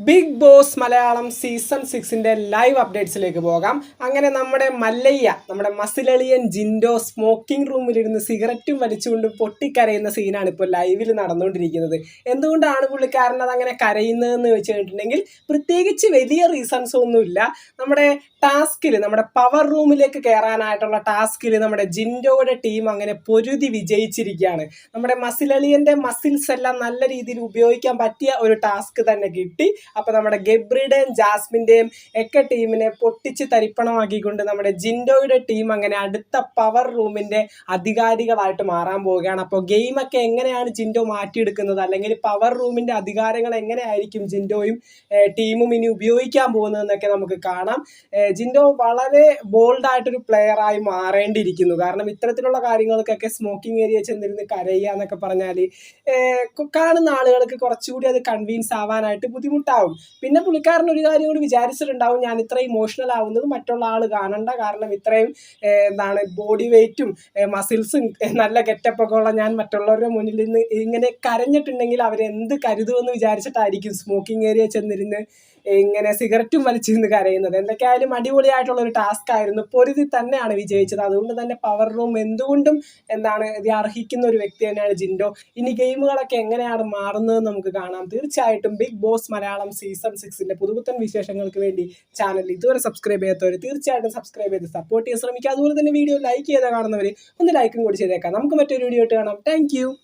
Big Boss Malayalam season സിക്സിന്റെ live അപ്ഡേറ്റ്സിലേക്ക് പോകാം. അങ്ങനെ നമ്മുടെ മല്ലയ്യ നമ്മുടെ മസിലളിയൻ ജിൻഡോ സ്മോക്കിംഗ് റൂമിലിരുന്ന് സിഗരറ്റും വലിച്ചുകൊണ്ട് പൊട്ടിക്കരയുന്ന സീനാണ് ഇപ്പോൾ ലൈവിൽ നടന്നുകൊണ്ടിരിക്കുന്നത്. എന്തുകൊണ്ടാണ് പുള്ളിക്കാരൻ അത് അങ്ങനെ കരയുന്നതെന്ന് വെച്ച് കഴിഞ്ഞിട്ടുണ്ടെങ്കിൽ പ്രത്യേകിച്ച് വലിയ റീസൺസ് ഒന്നുമില്ല. നമ്മുടെ ടാസ്കിൽ നമ്മുടെ പവർ റൂമിലേക്ക് കയറാനായിട്ടുള്ള ടാസ്കിൽ നമ്മുടെ ജിൻഡോയുടെ ടീം അങ്ങനെ പൊരുതി വിജയിച്ചിരിക്കുകയാണ്. നമ്മുടെ മസിലളിയന്റെ മസിൽസ് എല്ലാം നല്ല രീതിയിൽ ഉപയോഗിക്കാൻ പറ്റിയ ഒരു ടാസ്ക് തന്നെ കിട്ടി. അപ്പൊ നമ്മുടെ ഗബ്രിയുടെയും ജാസ്മിന്റെയും ഒക്കെ ടീമിനെ പൊട്ടിച്ച് തരിപ്പണമാക്കിക്കൊണ്ട് നമ്മുടെ ജിൻഡോയുടെ ടീം അങ്ങനെ അടുത്ത പവർ റൂമിന്റെ അധികാരികളായിട്ട് മാറാൻ പോവുകയാണ്. അപ്പോൾ ഗെയിമൊക്കെ എങ്ങനെയാണ് ജിൻഡോ മാറ്റിയെടുക്കുന്നത്? അല്ലെങ്കിൽ പവർ റൂമിന്റെ അധികാരങ്ങൾ എങ്ങനെയായിരിക്കും ജിൻഡോയും ടീമും ഇനി ഉപയോഗിക്കാൻ പോകുന്നതെന്നൊക്കെ നമുക്ക് കാണാം. ജിൻഡോ വളരെ ബോൾഡായിട്ടൊരു പ്ലെയറായി മാറേണ്ടിയിരിക്കുന്നു. കാരണം ഇത്തരത്തിലുള്ള കാര്യങ്ങൾക്കൊക്കെ സ്മോക്കിംഗ് ഏരിയ ചെന്നിരുന്ന് കരയുക എന്നൊക്കെ പറഞ്ഞാൽ കാണുന്ന ആളുകൾക്ക് കുറച്ചുകൂടി അത് കൺവീൻസ് ആവാനായിട്ട് ബുദ്ധിമുട്ടാവും പിന്നെ പുള്ളിക്കാരൻ ഒരു കാര്യം കൂടി വിചാരിച്ചിട്ടുണ്ടാവും ഞാൻ ഇത്ര ഇമോഷണൽ ആവുന്നത് മറ്റുള്ള ആൾ കാണണ്ട. കാരണം ഇത്രയും എന്താണ് ബോഡി വെയ്റ്റും മസിൽസും നല്ല ഗെറ്റപ്പൊക്കെ ഉള്ള ഞാൻ മറ്റുള്ളവരുടെ മുന്നിൽ നിന്ന് ഇങ്ങനെ കരഞ്ഞിട്ടുണ്ടെങ്കിൽ അവരെന്ത് കരുതുമെന്ന് വിചാരിച്ചിട്ടായിരിക്കും സ്മോക്കിംഗ് ഏരിയ ചെന്നിരുന്ന് ഇങ്ങനെ സിഗരറ്റും വലിച്ചിരുന്ന് കരയുന്നത്. എന്തൊക്കെയായാലും അടിപൊളിയായിട്ടുള്ള ഒരു ടാസ്ക് ആയിരുന്നു. പൊരുതി തന്നെയാണ് വിജയിച്ചത്. അതുകൊണ്ട് തന്നെ പവർ റൂം എന്തുകൊണ്ടും എന്താണ് ഇത് അർഹിക്കുന്ന ഒരു വ്യക്തി തന്നെയാണ് ജിൻഡോ. ഇനി ഗെയിമുകളൊക്കെ എങ്ങനെയാണ് മാറുന്നത് നമുക്ക് കാണാം. തീർച്ചയായിട്ടും ബിഗ് ബോസ് മലയാളം സീസൺ സിക്സിന്റെ പുതുപുത്തൻ വിശേഷങ്ങൾക്ക് വേണ്ടി ചാനൽ ഇതുവരെ സബ്സ്ക്രൈബ് ചെയ്യാത്തവർ തീർച്ചയായിട്ടും സബ്സ്ക്രൈബ് ചെയ്ത് സപ്പോർട്ട് ചെയ്യാൻ ശ്രമിക്കുക. അതുപോലെ തന്നെ വീഡിയോ ലൈക്ക് ചെയ്താൽ കാണുന്നവർ ഒന്ന് ലൈക്കും കൂടി ചെയ്തേക്കാം. നമുക്ക് മറ്റൊരു വീഡിയോ ഇട്ട് കാണാം. താങ്ക്